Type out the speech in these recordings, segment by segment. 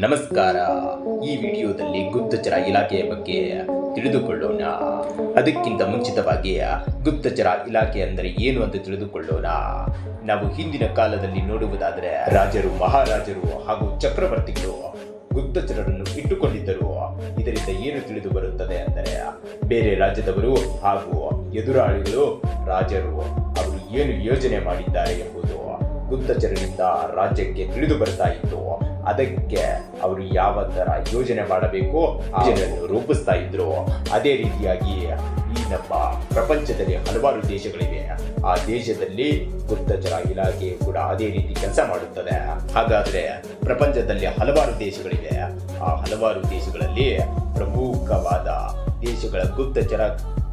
ನಮಸ್ಕಾರ. ಈ ವಿಡಿಯೋದಲ್ಲಿ ಗುಪ್ತಚರ ಇಲಾಖೆಯ ಬಗ್ಗೆ ತಿಳಿದುಕೊಳ್ಳೋಣ. ಅದಕ್ಕಿಂತ ಮುಂಚಿತವಾಗಿ ಗುಪ್ತಚರ ಇಲಾಖೆ ಅಂದರೆ ಏನು ಅಂತ ತಿಳಿದುಕೊಳ್ಳೋಣ. ನಾವು ಹಿಂದಿನ ಕಾಲದಲ್ಲಿ ನೋಡುವುದಾದರೆ ರಾಜರು, ಮಹಾರಾಜರು ಹಾಗೂ ಚಕ್ರವರ್ತಿಗಳು ಗುಪ್ತಚರರನ್ನು ಇಟ್ಟುಕೊಂಡಿದ್ದರು. ಇದರಿಂದ ಏನು ತಿಳಿದು ಬರುತ್ತದೆ ಅಂದರೆ ಬೇರೆ ರಾಜ್ಯದವರು ಹಾಗೂ ಎದುರಾಳಿಗಳು ರಾಜರು ಅವರು ಏನು ಯೋಜನೆ ಮಾಡಿದ್ದಾರೆ ಎಂಬುದು ಗುಪ್ತಚರರಿಂದ ರಾಜ್ಯಕ್ಕೆ ತಿಳಿದು ಬರ್ತಾ ಇತ್ತು. ಅದಕ್ಕೆ ಅವರು ಯಾವ ತರ ಯೋಜನೆ ಮಾಡಬೇಕು ರೂಪಿಸ್ತಾ ಇದ್ರು. ಅದೇ ರೀತಿಯಾಗಿ ಈ ನಮ್ಮ ಪ್ರಪಂಚದಲ್ಲಿ ಹಲವಾರು ದೇಶಗಳಿವೆ. ಆ ದೇಶದಲ್ಲಿ ಗುಪ್ತಚರ ಇಲಾಖೆ ಕೂಡ ಅದೇ ರೀತಿ ಕೆಲಸ ಮಾಡುತ್ತದೆ. ಹಾಗಾದ್ರೆ ಪ್ರಪಂಚದಲ್ಲಿ ಹಲವಾರು ದೇಶಗಳಿವೆ. ಆ ಹಲವಾರು ದೇಶಗಳಲ್ಲಿ ಪ್ರಮುಖವಾದ ದೇಶಗಳ ಗುಪ್ತಚರ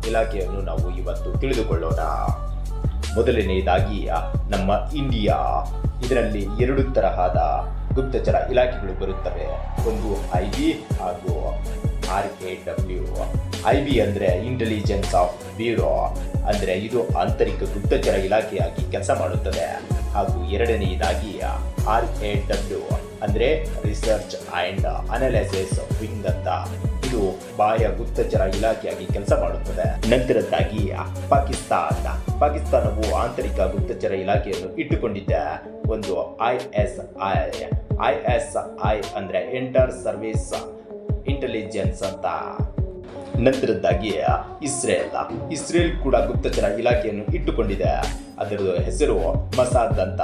ಇಲಾಖೆಯನ್ನು ನಾವು ಇವತ್ತು ತಿಳಿದುಕೊಳ್ಳೋಣ. ಮೊದಲನೆಯದಾಗಿ ನಮ್ಮ ಇಂಡಿಯಾ. ಇದರಲ್ಲಿ ಎರಡು ತರಹದ ಗುಪ್ತಚರ ಇಲಾಖೆಗಳು ಬರುತ್ತವೆ. ಒಂದು ಐ ಬಿ ಹಾಗೂ R K W I B ಅಂದರೆ ಇಂಟೆಲಿಜೆನ್ಸ್ ಆಫ್ ಬ್ಯೂರೋ ಅಂದರೆ ಇದು ಆಂತರಿಕ ಗುಪ್ತಚರ ಇಲಾಖೆಯಾಗಿ ಕೆಲಸ ಮಾಡುತ್ತದೆ. ಹಾಗೂ ಎರಡನೆಯದಾಗಿ ಆರ್ ಕೆ ಡಬ್ಲ್ಯೂ ಅಂದರೆ ರಿಸರ್ಚ್ ಆ್ಯಂಡ್ ಅನಾಲಿಸಿಸ್ ವಿಂಗ್ ಅಂತ. ಇದು ಬಾಹ್ಯ ಗುಪ್ತಚರ ಇಲಾಖೆಯಾಗಿ ಕೆಲಸ ಮಾಡುತ್ತದೆ. ನಂತರದ್ದಾಗಿ ಪಾಕಿಸ್ತಾನ. ಪಾಕಿಸ್ತಾನವು ಆಂತರಿಕ ಗುಪ್ತಚರ ಇಲಾಖೆಯನ್ನು ಇಟ್ಟುಕೊಂಡಿದ್ದ ಒಂದು I S I I S I ಅಂದರೆ ಎಂಟರ್ ಸರ್ವಿಸ್ ಇಂಟೆಲಿಜೆನ್ಸ್ ಅಂತ. ನಂತರದ್ದಾಗಿ ಇಸ್ರೇಲ್. ಇಸ್ರೇಲ್ ಕೂಡ ಗುಪ್ತಚರ ಇಲಾಖೆಯನ್ನು ಇಟ್ಟುಕೊಂಡಿದೆ. ಅದರ ಹೆಸರು ಮಸಾದ್ ಅಂತ.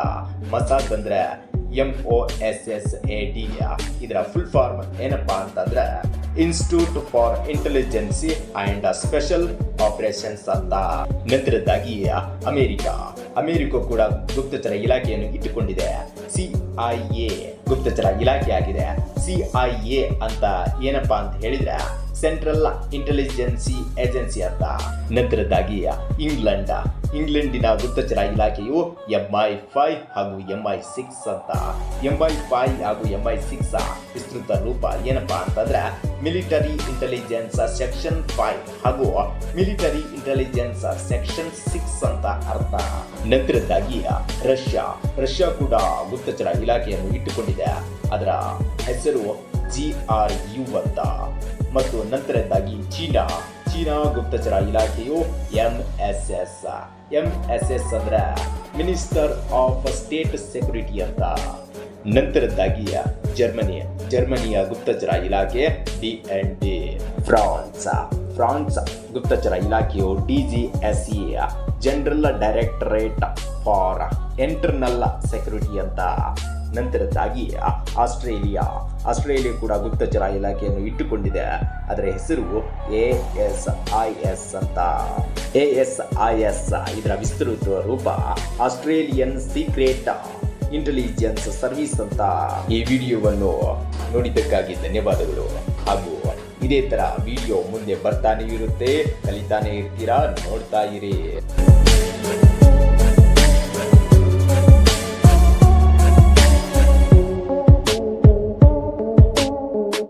ಮಸಾದ್ ಅಂದ್ರೆ M O S S A D ಇದರ ಫುಲ್ ಫಾರ್ಮ್ ಏನಪ್ಪಾ ಅಂತಂದ್ರೆ institute for intelligence and special operations ಅಂತ ನಂತರದ್ದಾಗಿ ಅಮೆರಿಕ. ಅಮೆರಿಕ ಕೂಡ ಗುಪ್ತಚರ ಇಲಾಖೆಯನ್ನು ಇಟ್ಟುಕೊಂಡಿದೆ. ಸಿ ಐ ಎ ಗುಪ್ತಚರ ಇಲಾಖೆ ಆಗಿದೆ ಸಿ ಐ ಎ ಅಂತ ಏನಪ್ಪಾ ಅಂತ ಹೇಳಿದ್ರೆ ಸೆಂಟ್ರಲ್ ಇಂಟೆಲಿಜೆನ್ಸಿ ಏಜೆನ್ಸಿ ಅಂತ ನಂತರದ್ದಾಗಿ ಇಂಗ್ಲೆಂಡ್. ಇಂಗ್ಲೆಂಡಿನ ಗುಪ್ತಚರ ಇಲಾಖೆಯು ಎಂ ಐ ಫೈವ್ ಹಾಗೂ ಎಂ ಐ ಸಿಕ್ಸ್ ಅಂತ. ಎಂ ಐ ಫೈವ್ ಹಾಗೂ ಎಂ ಐ ಸಿಕ್ಸ್ ವಿಸ್ತೃತ ರೂಪ ಏನಪ್ಪಾ ಅಂತಂದ್ರೆ ಮಿಲಿಟರಿ ಇಂಟೆಲಿಜೆನ್ಸ್ ಸೆಕ್ಷನ್ ಫೈವ್ ಹಾಗೂ ಮಿಲಿಟರಿ ಇಂಟೆಲಿಜೆನ್ಸ್ ಸೆಕ್ಷನ್ ಸಿಕ್ಸ್ ಅಂತ ಅರ್ಥ. ನಂತರದ್ದಾಗಿ ರಷ್ಯಾ. ರಷ್ಯಾ ಕೂಡ ಗುಪ್ತಚರ ಇಲಾಖೆಯನ್ನು ಇಟ್ಟುಕೊಂಡಿದೆ. ಅದರ ಹೆಸರು ಜಿ ಆರ್ ಯು ಅಂತ. ಮತ್ತು ನಂತರದ್ದಾಗಿ ಚೀನಾ ಚೀನಾ ಗುಪ್ತಚರ ಇಲಾಖೆಯು M S S M S S ಅಂದ್ರೆ ಮಿನಿಸ್ಟರ್ ಆಫ್ ಸ್ಟೇಟ್ ಸೆಕ್ಯೂರಿಟಿ ಅಂತ. ನಂತರದ್ದಾಗಿ ಜರ್ಮನಿ, ಜರ್ಮನಿಯ ಗುಪ್ತಚರ ಇಲಾಖೆ D N D France France ಗುಪ್ತಚರ ಇಲಾಖೆಯು D G S E general directorate for internal security ಅಂತ. ನಂತರದ್ದಾಗಿ ಆಸ್ಟ್ರೇಲಿಯಾ ಆಸ್ಟ್ರೇಲಿಯಾ ಕೂಡ ಗುಪ್ತಚರ ಇಲಾಖೆಯನ್ನು ಇಟ್ಟುಕೊಂಡಿದೆ. ಅದರ ಹೆಸರು ಎ ಎಸ್ ಐ ಎಸ್ ಅಂತ. ಎ ಎಸ್ ಐ ಎಸ್ ಇದರ ವಿಸ್ತೃತ ರೂಪ ಆಸ್ಟ್ರೇಲಿಯನ್ ಸೀಕ್ರೆಟ್ ಇಂಟೆಲಿಜೆನ್ಸ್ ಸರ್ವಿಸ್ ಅಂತ. ಈ ವಿಡಿಯೋವನ್ನು ನೋಡಿದ್ದಕ್ಕಾಗಿ ಧನ್ಯವಾದಗಳು. ಹಾಗೂ ಇದೇ ತರ ವಿಡಿಯೋ ಮುಂದೆ ಬರ್ತಾನೆ ಇರುತ್ತೆ. ಕಲಿತಾನೆ ಇರ್ತೀರಾ? ನೋಡ್ತಾ ಇರಿ.